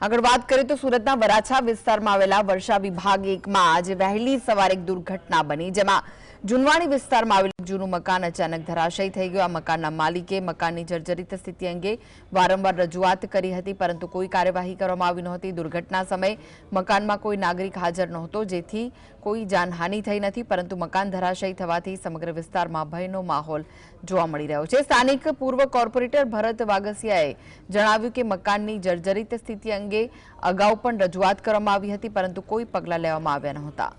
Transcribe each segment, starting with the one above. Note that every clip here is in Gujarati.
આગળ વાત કરીએ તો સુરતના વરાછા વિસ્તારમાં આવેલા વર્ષા વિભાગ એકમાં આજે વહેલી સવારે એક દુર્ઘટના બની, જેમાં જુનવાણી વિસ્તારમાં આવેલું જૂનું મકાન અચાનક ધરાશયી થઈ ગયું. આ મકાનના માલિકે મકાનની જર્જરિત સ્થિતિ અંગે વારંવાર રજૂઆત કરી હતી, પરંતુ કોઈ કાર્યવાહી કરવામાં આવી નહોતી. દુર્ઘટના સમયે મકાનમાં કોઈ નાગરિક હાજર નહોતો, જેથી કોઈ જાનહાનિ થઈ નથી, પરંતુ મકાન ધરાશયી થવાથી સમગ્ર વિસ્તારમાં ભયનો માહોલ જોવા મળી રહ્યો છે. સ્થાનિક પૂર્વ કોર્પોરેટર ભરત વાગસિયાએ જણાવ્યું કે મકાનની જર્જરિત સ્થિતિ અંગે અગાઉ પણ રજૂઆત કરવામાં આવી હતી, પરંતુ કોઈ પગલાં લેવામાં આવ્યા નહોતા.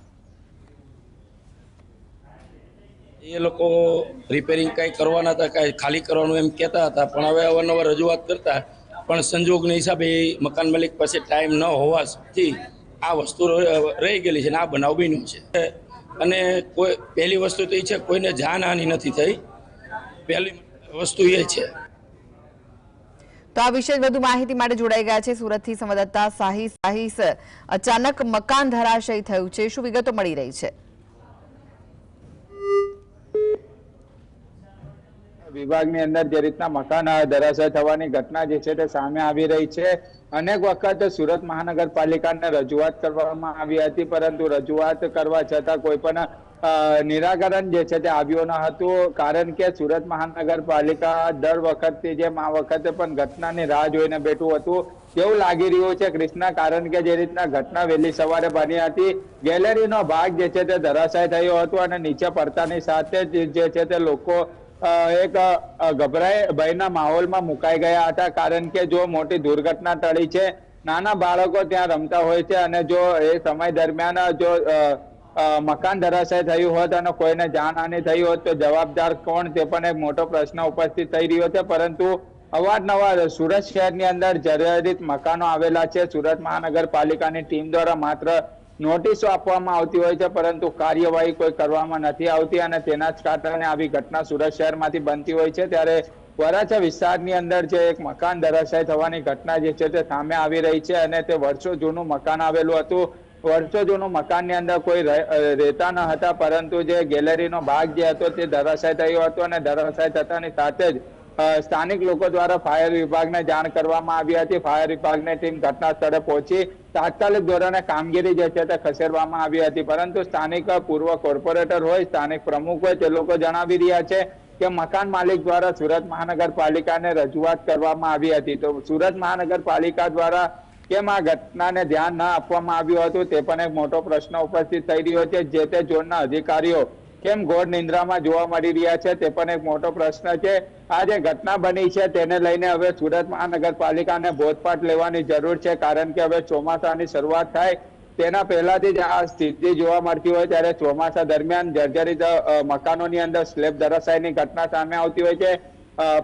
એ લોકો રિપેરિંગ કાંઈ કરવાના હતા, કાંઈ ખાલી કરવાનું એમ કહેતા હતા, પણ હવે અવારનવાર રજૂઆત કરતા, પણ સંજોગના હિસાબે મકાન માલિક પાસે ટાઈમ ન હોવાથી આ વસ્તુ રહી ગયેલી છે અને આ બનાવ બન્યો છે. અને કોઈ, પહેલી વસ્તુ તો એ છે, કોઈને જાનહાનિ નથી થઈ. પહેલી વસ્તુ એ છે. તો આ વિશે વધુ માહિતી માટે જોડાઈ ગયા છે સુરતથી સંવાદદાતા સાહિસ. સાહિસ, અચાનક મકાન ધરાશયી થયું છે. શું વિગતો મળી રહી છે? વિભાગની અંદર જે રીતના મકાન ધરાશય થવાની ઘટના જે છે તે સામે આવી રહી છે. અનેક વખત સુરત મહાનગરપાલિકાને રજૂઆત કરવામાં આવી હતી, પરંતુ રજૂઆત કરવા છતાં કોઈ પણ નિરાકરણ જે છે તે આવ્યું ન હતું. કારણ કે સુરત મહાનગરપાલિકા દર વખતથી જેમ આ વખતે પણ ઘટનાની રાહ જોઈને બેઠું હતું કેવું લાગી રહ્યું છે કૃષ્ણા, કારણ કે જે રીતના ઘટના વહેલી સવારે બની હતી, ગેલેરીનો ભાગ જે છે તે ધરાશાય થયો હતો અને નીચે પડતાની સાથે જ છે તે લોકો એક ગભરાય ભયના માહોલમાં મુકાઈ ગયા હતા. કારણ કે જો મોટી દુર્ઘટના ટળી છે, નાના બાળકો ત્યાં રમતા હોય છે અને જો એ સમય દરમિયાન જો મકાન ધરાશય થયું હોત અને કોઈને જાનહાનિ થઈ હોત, તો જવાબદાર કોણ તે પણ એક મોટો પ્રશ્ન ઉપસ્થિત થઈ રહ્યો છે. પરંતુ અવારનવાર સુરત શહેરની અંદર જર્જરિત મકાનો આવેલા છે. સુરત મહાનગરપાલિકાની ટીમ દ્વારા માત્ર નોટિસો આપવામાં આવતી હોય છે, પરંતુ કાર્યવાહી કોઈ કરવામાં નથી આવતી અને તેના જ કારણે આવી ઘટના સુરત શહેરમાંથી બનતી હોય છે. ત્યારે વરાછા વિસ્તારની અંદર જે એક મકાન ધરાશાય થવાની ઘટના જે છે તે સામે આવી રહી છે અને તે વર્ષો જૂનું મકાન આવેલું હતું. વર્ષો જૂનું મકાનની અંદર કોઈ રહે- રહેતા ન હતા, પરંતુ જે ગેલેરીનો ભાગ જે હતો તે ધરાશાય થયો હતો અને ધરાશાય થતાની સાથે જ સ્થાનિક લોકો દ્વારા ફાયર વિભાગને જાણ કરવામાં આવી હતી. ફાયર વિભાગની ટીમ ઘટના સ્થળે પહોંચી. તાત્કાલિક ધોરણે કામગીરી જે છે તે ખસેડવામાં આવી હતી. પરંતુ સ્થાનિક પૂર્વ કોર્પોરેટર હોય, સ્થાનિક પ્રમુખ હોય, તે લોકો જણાવી રહ્યા છે કે મકાન માલિક દ્વારા સુરત મહાનગરપાલિકાને રજૂઆત કરવામાં આવી હતી. તો સુરત મહાનગરપાલિકા દ્વારા કેમ આ ઘટનાને ધ્યાન ન આપવામાં આવ્યું હતું તે પણ એક મોટો પ્રશ્ન ઉપસ્થિત થઈ રહ્યો છે. જે તે ઝોનના અધિકારીઓ કેમ ગોળ નિંદ્રામાં જોવા મળી રહ્યા છે તે પણ એક મોટો પ્રશ્ન છે. આ જે ઘટના બની છે તેને લઈને હવે સુરત મહાનગરપાલિકાને બોધપાઠ લેવાની જરૂર છે કારણ કે હવે ચોમાસાની શરૂઆત થાય. તેના પહેલાથી જ આ સ્થિતિ જોવા મળતી હોય ત્યારે ચોમાસા દરમિયાન જર્જરિત મકાનોની અંદર સ્લેબ ધરાશાયની ઘટના સામે આવતી હોય છે.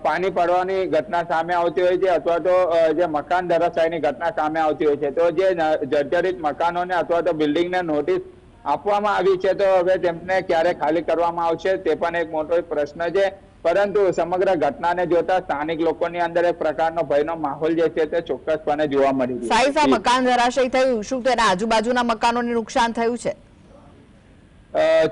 પાણી પડવાની ઘટના સામે આવતી હોય છે અથવા તો જે મકાન ધરાશાયની ઘટના સામે આવતી હોય છે. તો જે જર્જરિત મકાનોને અથવા તો બિલ્ડિંગને નોટિસ આપવામાં આવી છે તો હવે તેમને ક્યારે ખાલી કરવામાં આવશે તે પણ એક મોટો પ્રશ્ન છે. પરંતુ સમગ્ર ઘટનાને જોતા સ્થાનિક લોકોની અંદર એક પ્રકારનો ભયનો માહોલ જે છે તે ચોક્કસપણે જોવા મળી રહ્યો આ મકાન ધરાશય થયું. શું તેના આજુબાજુના મકાનોને નુકસાન થયું છે?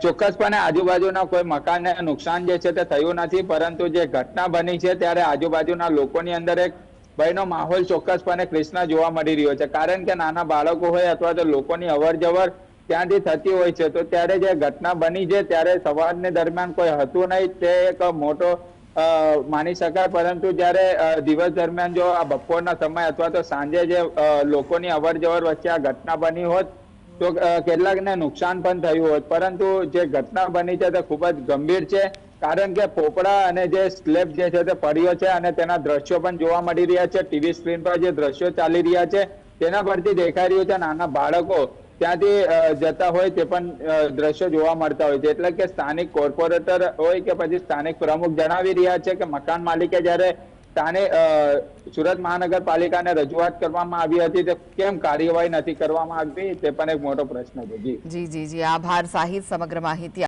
ચોક્કસપણે આજુબાજુના કોઈ મકાનને નુકસાન જે છે તે થયું નથી પરંતુ જે ઘટના બની છે ત્યારે આજુબાજુના લોકોની અંદર એક ભયનો માહોલ ચોક્કસપણે કૃષ્ણ જોવા મળી રહ્યો છે. કારણ કે નાના બાળકો હોય અથવા તો લોકોની અવર જવર ત્યાંથી થતી હોય છે. તો ત્યારે જે ઘટના બની છે, ત્યારે સવારને દરમિયાન કોઈ હતું નહીં. તે એક મોટો માની શકાય. પરંતુ જ્યારે દિવસ દરમિયાન જો આ બપોરના સમય અથવા તો સાંજે જે લોકોની અવર જવર વચ્ચે આ ઘટના બની હોત, તો કેટલાકને નુકસાન પણ થયું હોત. પરંતુ જે ઘટના બની છે તે ખૂબ જ ગંભીર છે. કારણ કે પોપડા અને જે સ્લેબ જે છે તે પડ્યો છે અને તેના દ્રશ્યો પણ જોવા મળી રહ્યા છે. ટીવી સ્ક્રીન પર જે દ્રશ્યો ચાલી રહ્યા છે, તેના પરથી દેખાઈ રહ્યું છે નાના બાળકો ત્યાંથી જતા હોય તે પણ દ્રશ્યો જોવા મળતા હોય છે. એટલે કે સ્થાનિક કોર્પોરેટર હોય કે પછી સ્થાનિક પ્રમુખ જણાવી રહ્યા છે કે મકાન માલિકે જ્યારે સ્થાને સુરત મહાનગરપાલિકાને રજૂઆત કરવામાં આવી હતી, તે કેમ કાર્યવાહી નથી કરવામાં આવી તે પણ એક મોટો પ્રશ્ન છે. જી જી જી. આભાર, સાહિત, સમગ્ર માહિતી